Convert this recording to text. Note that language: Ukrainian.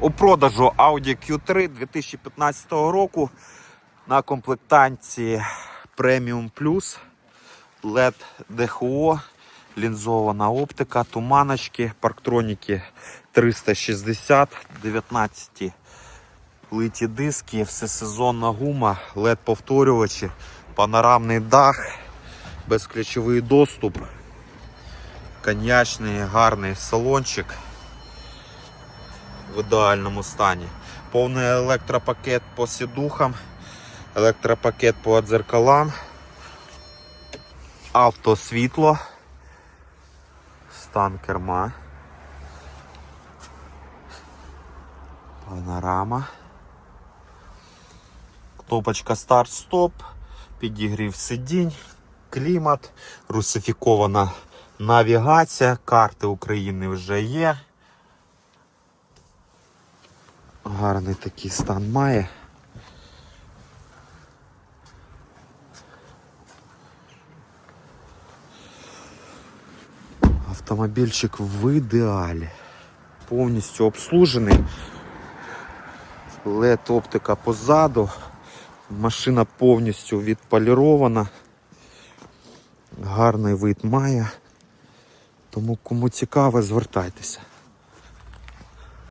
У продажу Audi Q3 2015 року на комплектації Premium Plus, LED DHO, лінзована оптика, туманочки, парктроніки 360, 19 литі диски, всесезонна гума, LED повторювачі, панорамний дах, безключовий доступ, коньячний гарний салончик в ідеальному стані. Повний електропакет по сідухам, електропакет по дзеркалам, автосвітло, стан керма, панорама, кнопочка старт-стоп, підігрів сидінь, клімат, русифікована навігація, карти України вже є. Гарний такий стан має. Автомобільчик в ідеалі. Повністю обслужений. LED оптика позаду. Машина повністю відполірована. Гарний вид має. Тому кому цікаво, звертайтеся.